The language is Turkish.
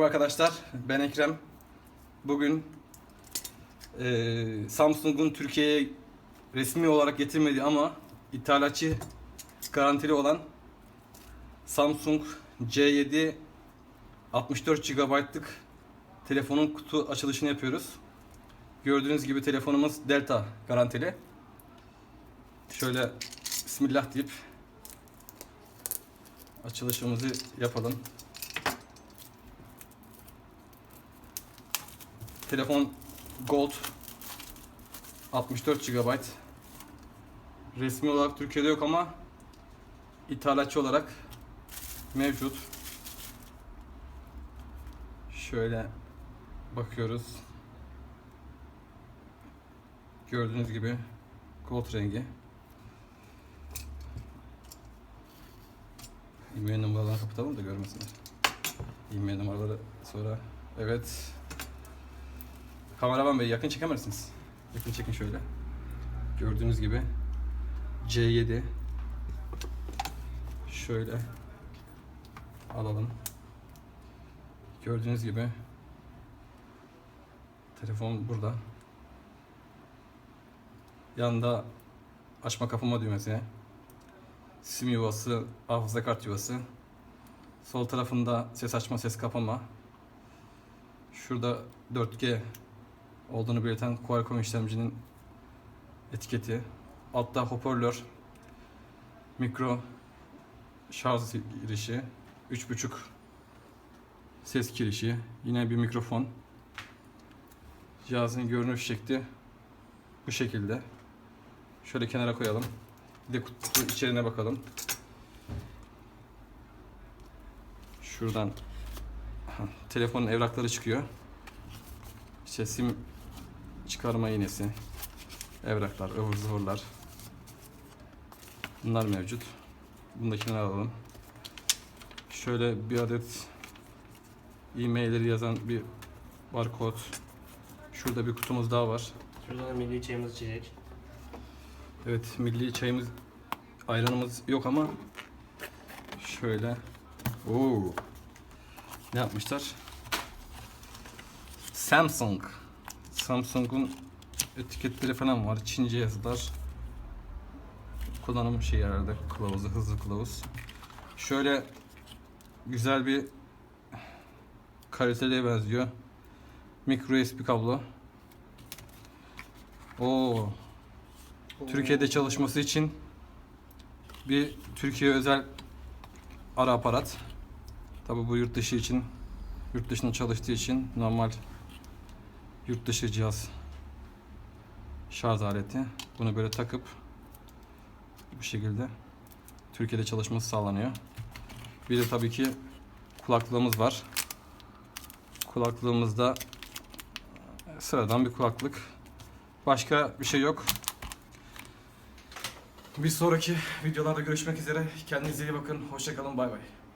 Merhaba arkadaşlar, ben Ekrem. Bugün eee, Samsung'un Türkiye'ye resmi olarak getirmediği ama ithalatçı garantili olan Samsung C7 64 GB'lık telefonun kutu açılışını yapıyoruz. Gördüğünüz gibi telefonumuz Delta garantili. Şöyle Bismillah deyip açılışımızı yapalım. Telefon Gold 64 GB. Resmi olarak Türkiye'de yok ama ithalatçı olarak mevcut. Şöyle bakıyoruz. Gördüğünüz gibi gold rengi. E-mail numaralarını kapatalım da görmesinler. E-mail numaraları sonra. Evet. Kameraman bey yakın çekemezsiniz. Yakın çekin şöyle. Gördüğünüz gibi C7 şöyle alalım. Gördüğünüz gibi telefon burada. Yanında açma kapama düğmesi. Sim yuvası, hafıza kart yuvası. Sol tarafında ses açma, ses kapama. Şurada 4G olduğunu belirten Qualcomm işlemcinin etiketi. Altta hoparlör, mikro şarj girişi, 3.5 ses girişi, yine bir mikrofon. Cihazın görünüş şekli bu şekilde. Şöyle kenara koyalım. Bir de kutu içeriğine bakalım. Şuradan telefonun evrakları çıkıyor. İşte sim çıkarma iğnesi, evraklar, ıvır zıvırlar. Bunlar mevcut. Bundakini alalım. Şöyle bir adet e-mailleri yazan bir barkod. Şurada bir kutumuz daha var. Şurada da milli çayımız içecek. Evet milli çayımız ayranımız yok ama şöyle Oo. Ne yapmışlar? Samsung. Samsung'un etiketleri falan var. Çince yazılar. Kullanım şey herhalde kılavuzu, hızlı kılavuz. Şöyle güzel bir kaliteliye benziyor. Micro USB kablo. Oo, Türkiye'de çalışması için bir Türkiye özel ara aparat. Tabi bu yurt dışı için, yurt dışında çalıştığı için normal yurt dışı cihaz şarj aleti. Bunu böyle takıp bu şekilde Türkiye'de çalışması sağlanıyor. Bir de tabii ki kulaklığımız var. Kulaklığımızda sıradan bir kulaklık. Başka bir şey yok. Bir sonraki videolarda görüşmek üzere. Kendinize iyi bakın. Hoşçakalın. Bay bay.